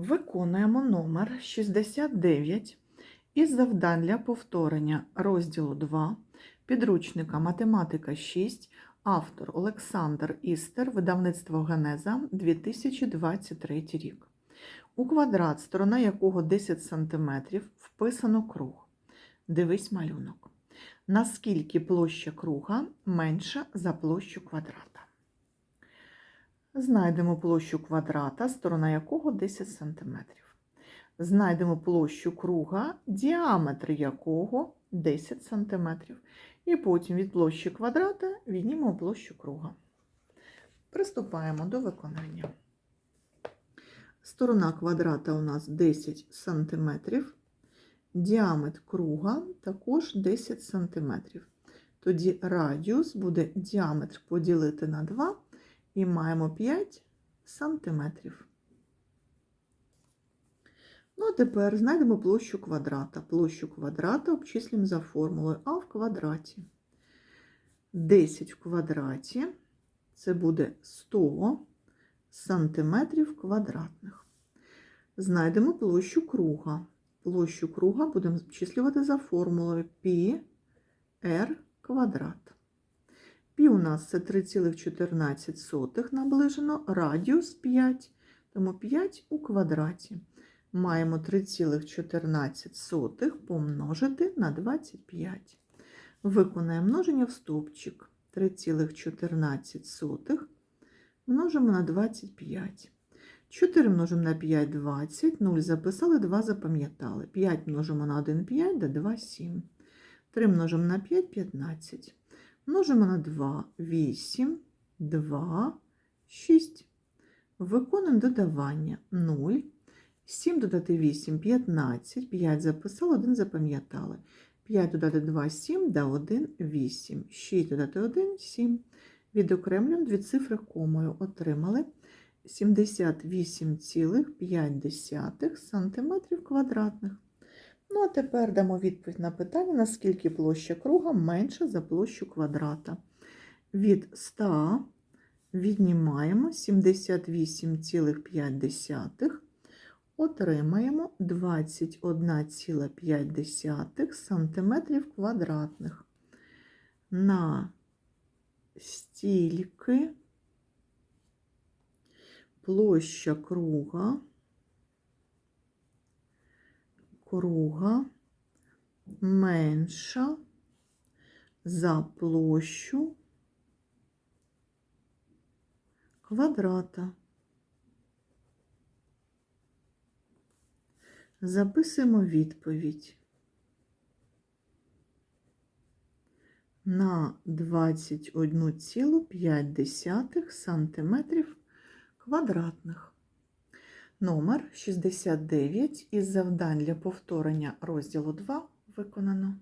Виконуємо номер 69 із завдань для повторення розділу 2 підручника Математика 6, автор Олександр Істер, видавництво Генеза 2023 рік. У квадрат, сторона якого 10 см, вписано круг. Дивись малюнок. Наскільки площа круга менша за площу квадрата? Знайдемо площу квадрата, сторона якого 10 см. Знайдемо площу круга, діаметр якого 10 см. І потім від площі квадрата віднімемо площу круга. Приступаємо до виконання. Сторона квадрата у нас 10 см. Діаметр круга також 10 см. Тоді радіус буде діаметр поділити на 2 і маємо 5 сантиметрів. Ну, а тепер знайдемо площу квадрата. Площу квадрата обчислюємо за формулою А в квадраті. 10 в квадраті це буде 100 сантиметрів квадратних. Знайдемо площу круга. Площу круга будемо обчислювати за формулою π r квадрат. Пі у нас це 3,14 наближено, радіус 5, тому 5 у квадраті. Маємо 3,14 помножити на 25. Виконаємо множення в стовпчик. 3,14 множимо на 25. 4 множимо на 5 – 20, 0 записали, 2 запам'ятали. 5 множимо на 1 – 5, да 2 – 7. 3 множимо на 5 – 15. Множимо на 2, 8, 2, 6. Виконуємо додавання 0. 7 додати 8, 15, 5 записали, 1 запам'ятали. 5 додати 2, 7, да 1, 8. 6 додати 1, 7. Відокремлюємо дві цифри комою. Отримали 78,5 см квадратних. Ну, а тепер дамо відповідь на питання, наскільки площа круга менша за площу квадрата. Від 100 віднімаємо 78,5, отримаємо 21,5 см квадратних. На стільки площа круга круга менша за площу квадрата. Записуємо відповідь на 21,5 см квадратних. Номер 69 із завдань для повторення розділу 2 виконано.